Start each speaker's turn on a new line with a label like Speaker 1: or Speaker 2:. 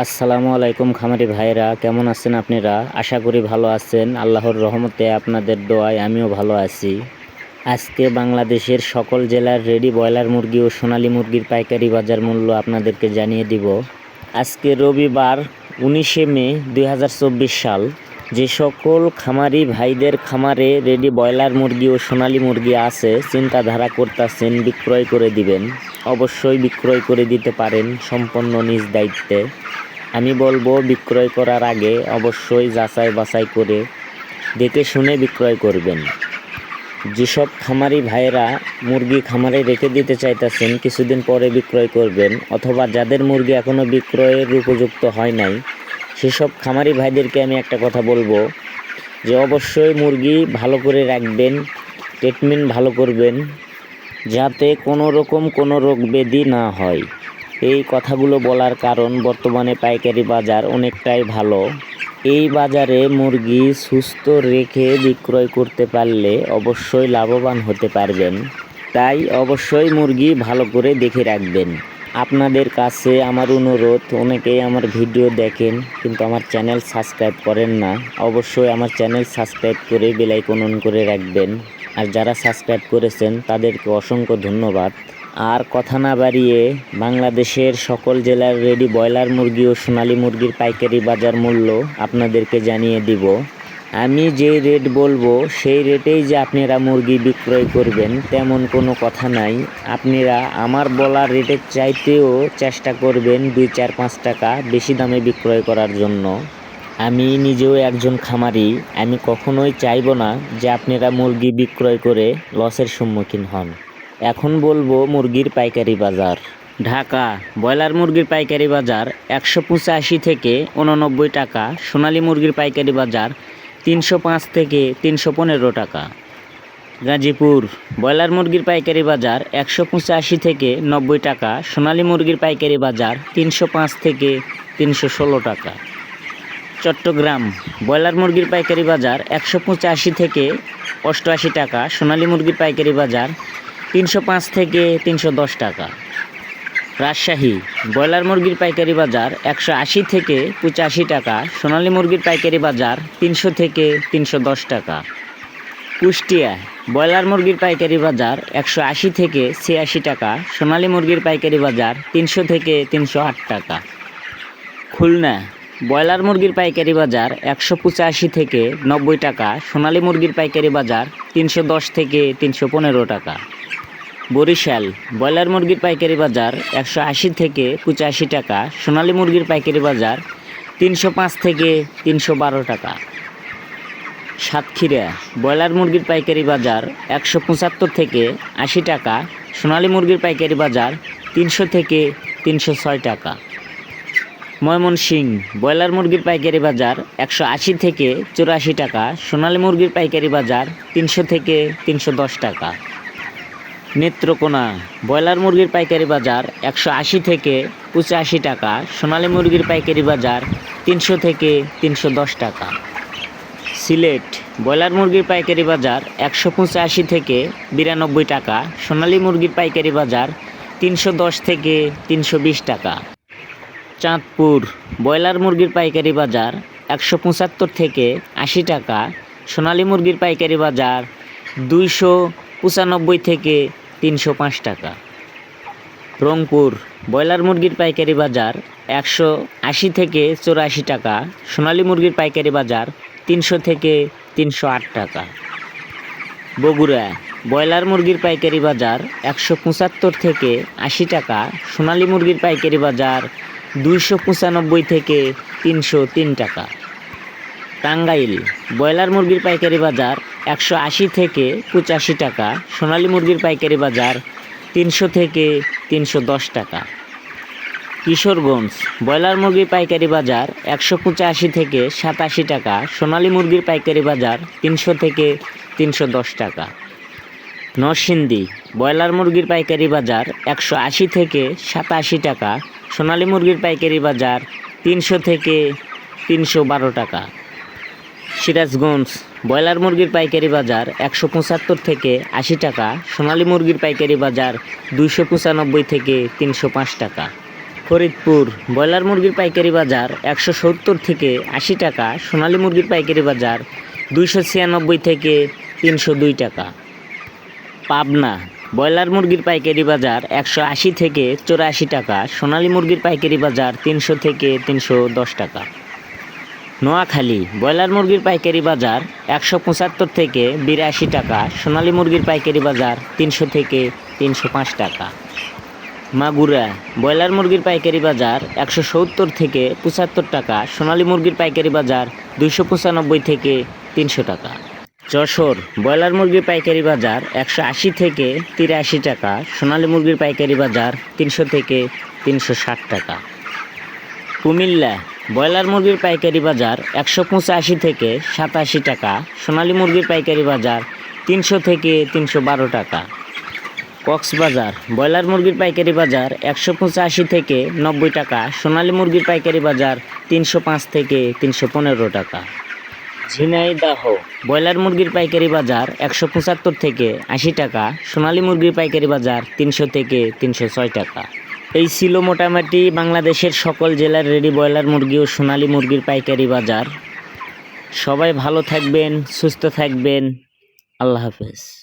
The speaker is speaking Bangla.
Speaker 1: আসসালামু আলাইকুম খামারি ভাইরা কেমন আছেন আপনারা? আশা করি ভালো আছেন। আল্লাহর রহমতে আপনাদের দোয়ায় আমিও ভালো আছি। আজকে বাংলাদেশের সকল জেলার রেডি ব্রয়লার মুরগি ও সোনালী মুরগির পাইকারি বাজার মূল্য আপনাদেরকে জানিয়ে দিব। আজকে রবিবার উনিশে মে দু হাজার চব্বিশ সাল, যে সকল খামারি ভাইদের খামারে রেডি ব্রয়লার মুরগি ও সোনালী মুরগি আছে, চিন্তাধারা করতেছেন, বিক্রয় করে দিবেন। অবশ্যই বিক্রয় করে দিতে পারেন সম্পন্ন নিজ দায়িত্বে। আমি বলব বিক্রয় করার আগে অবশ্যই যাচাই বাছাই করে দেখে শুনে বিক্রয় করবেন। যেসব খামারি ভাইয়েরা মুরগি খামারে রেখে দিতে চাইতেছেন, কিছুদিন পরে বিক্রয় করবেন, অথবা যাদের মুরগি এখনও বিক্রয়ের উপযুক্ত হয় নাই, সেসব খামারি ভাইদেরকে আমি একটা কথা বলব যে অবশ্যই মুরগি ভালো করে রাখবেন ট্রিটমেন্ট ভালো করবেন, যাতে কোনো রকম কোনো রোগ ব্যাধি না হয়। এই কথাগুলো বলার কারণ বর্তমানে পাইকারি বাজার অনেকটাই ভালো। এই বাজারে মুরগি সুস্থ রেখে বিক্রয় করতে পারলে অবশ্যই লাভবান হতে পারবেন। তাই অবশ্যই মুরগি ভালো করে দেখে রাখবেন। আপনাদের কাছে আমার অনুরোধ, অনেকেই আমার ভিডিও দেখেন কিন্তু আমার চ্যানেল সাবস্ক্রাইব করেন না। অবশ্যই আমার চ্যানেল সাবস্ক্রাইব করে বেলাইকন অন করে রাখবেন। আর যারা সাবস্ক্রাইব করেছেন তাদেরকে অসংখ্য ধন্যবাদ। আর কথা না বাড়িয়ে বাংলাদেশের সকল জেলার রেডি ব্রয়লার মুরগি ও সোনালী মুরগির পাইকারি বাজার মূল্য আপনাদেরকে জানিয়ে দিব। আমি যে রেট বলব, সেই রেটেই যে আপনারা মুরগি বিক্রয় করবেন, তেমন কোনো কথা নাই। আপনারা আমার বলা রেটের চাইতেও চেষ্টা করবেন দুই, চার, পাঁচ টাকা বেশি দামে বিক্রয় করার জন্য। আমি নিজেও একজন খামারি, আমি কখনোই চাইব না যে আপনারা মুরগি বিক্রয় করে লসের সম্মুখীন হন। এখন বলব মুরগির পাইকারি বাজার। ঢাকা, ব্রয়লার মুরগির পাইকারি বাজার একশো পঁচাশি থেকে উননব্বই টাকা, সোনালী মুরগির পাইকারি বাজার তিনশো পাঁচ থেকে তিনশো পনেরো টাকা। গাজীপুর, ব্রয়লার মুরগির পাইকারি বাজার একশো পঁচাশি থেকে নব্বই টাকা, সোনালী মুরগির পাইকারি বাজার তিনশো পাঁচ থেকে তিনশো ষোলো টাকা। চট্টগ্রাম, ব্রয়লার মুরগির পাইকারি বাজার একশো পঁচাশি থেকে অষ্টআশি টাকা, সোনালী মুরগির পাইকারি বাজার তিনশো পাঁচ থেকে তিনশো দশ টাকা। রাজশাহী, ব্রয়লার মুরগির পাইকারি বাজার একশো আশি থেকে পঁচাশি টাকা, সোনালী মুরগির পাইকারি বাজার তিনশো থেকে তিনশো দশ টাকা। কুষ্টিয়া, ব্রয়লার মুরগির পাইকারি বাজার একশো আশি থেকে ছিয়াশি টাকা, সোনালী মুরগির পাইকারি বাজার তিনশো থেকে তিনশো আট টাকা। খুলনা, ব্রয়লার মুরগির পাইকারি বাজার একশো পঁচাশি থেকে নব্বই টাকা, সোনালী মুরগির পাইকারি বাজার তিনশো দশ থেকে তিনশো পনেরো টাকা। বরিশাল, ব্রয়লার মুরগির পাইকারি বাজার একশো আশি থেকে পঁচাশি টাকা, সোনালী মুরগির পাইকারি বাজার তিনশো পাঁচ থেকে তিনশো বারো টাকা। সাতক্ষীরা, ব্রয়লার মুরগির পাইকারি বাজার একশো পঁচাত্তর থেকে আশি টাকা, সোনালী মুরগির পাইকারি বাজার তিনশো থেকে তিনশো ছয় টাকা। ময়মনসিং, ব্রয়লার মুরগির পাইকারি বাজার একশো আশি থেকে চুরাশি টাকা, সোনালী মুরগির পাইকারি বাজার তিনশো থেকে তিনশো দশ টাকা। নেত্রকোনা ব্রয়লার মুরগির পাইকারি বাজার একশো আশি থেকে পঁচাশি টাকা, সোনালী মুরগির পাইকারি বাজার তিনশো থেকে তিনশো দশ টাকা। সিলেট ব্রয়লার মুরগির পাইকারি বাজার একশো পঁচাশি থেকে বিরানব্বই টাকা, সোনালী মুরগির পাইকারি বাজার তিনশো দশ থেকে তিনশো বিশ টাকা। চাঁদপুর ব্রয়লার মুরগির পাইকারি বাজার একশো পঁচাত্তর থেকে আশি টাকা, সোনালী মুরগির পাইকারি বাজার দুইশো পঁচানব্বই থেকে তিনশো পাঁচ টাকা। রংপুর ব্রয়লার মুরগির পাইকারি বাজার একশো আশি থেকে চৌরাশি টাকা, সোনালী মুরগির পাইকারি বাজার তিনশো থেকে তিনশো আট টাকা। বগুড়া ব্রয়লার মুরগির পাইকারি বাজার একশো পঁচাত্তর থেকে আশি টাকা, সোনালী মুরগির পাইকারি বাজার দুইশো পঁচানব্বই থেকে তিনশো তিন টাকা। টাঙ্গাইল ব্রয়লার মুরগির পাইকারি বাজার একশো আশি থেকে পঁচাশি টাকা, সোনালী মুরগির পাইকারি বাজার তিনশো থেকে তিনশো দশ টাকা। কিশোরগঞ্জ, ব্রয়লার মুরগির পাইকারি বাজার একশো পঁচাশি থেকে সাতাশি টাকা, সোনালী মুরগির পাইকারি বাজার তিনশো থেকে তিনশো দশ টাকা। নরসিংদী, ব্রয়লার মুরগির পাইকারি বাজার একশো আশি থেকে সাতাশি টাকা, সোনালী মুরগির পাইকারি বাজার তিনশো থেকে তিনশো বারো টাকা। সিরাজগঞ্জ, ব্রয়লার মুরগির পাইকারি বাজার একশো পঁচাত্তর থেকে আশি টাকা, সোনালী মুরগির পাইকারি বাজার দুইশো পঁচানব্বই থেকে তিনশো পাঁচ টাকা। ফরিদপুর, ব্রয়লার মুরগির পাইকারি বাজার একশো সত্তর থেকে আশি টাকা, সোনালী মুরগির পাইকারি বাজার দুইশো ছিয়ানব্বই থেকে তিনশো দুই টাকা। পাবনা, ব্রয়লার মুরগির পাইকারি বাজার একশো আশি থেকে চৌরাশি টাকা, সোনালী মুরগির পাইকারি বাজার তিনশো থেকে তিনশো দশ টাকা। নোয়াখালী ব্রয়লার মুরগির পাইকারি বাজার একশো পঁচাত্তর থেকে বিরাশি টাকা, সোনালী মুরগির পাইকারি বাজার তিনশো থেকে তিনশো পাঁচ টাকা। মাগুরা ব্রয়লার মুরগির পাইকারি বাজার একশো সত্তর থেকে পঁচাত্তর টাকা, সোনালী মুরগির পাইকারি বাজার দুইশো পঁচানব্বই থেকে তিনশো টাকা। যশোর ব্রয়লার মুরগির পাইকারি বাজার একশো আশি থেকে তিরাশি টাকা, সোনালী মুরগির পাইকারি বাজার তিনশো থেকে তিনশো ষাট টাকা। কুমিল্লা ব্রয়লার মুরগির পাইকারি বাজার একশো পঁচাশি থেকে সাতাশি টাকা, সোনালী মুরগির পাইকারি বাজার তিনশো থেকে তিনশো বারো টাকা। কক্সবাজার ব্রয়লার মুরগির পাইকারি বাজার একশো পঁচাশি থেকে নব্বই টাকা, সোনালী মুরগির পাইকারি বাজার তিনশো পাঁচ থেকে তিনশো পনেরো টাকা। ঝিনাইদাহ, ব্রয়লার মুরগির পাইকারি বাজার একশো পঁচাত্তর থেকে আশি টাকা, সোনালী মুরগির পাইকারি বাজার তিনশো থেকে তিনশো ছয় টাকা। এই ছিল মোটামুটি বাংলাদেশের সকল জেলার রেডি ব্রয়লার মুরগি ও সোনালী মুরগির পাইকারি বাজার। সবাই ভালো থাকবেন, সুস্থ থাকবেন। আল্লাহ হাফেজ।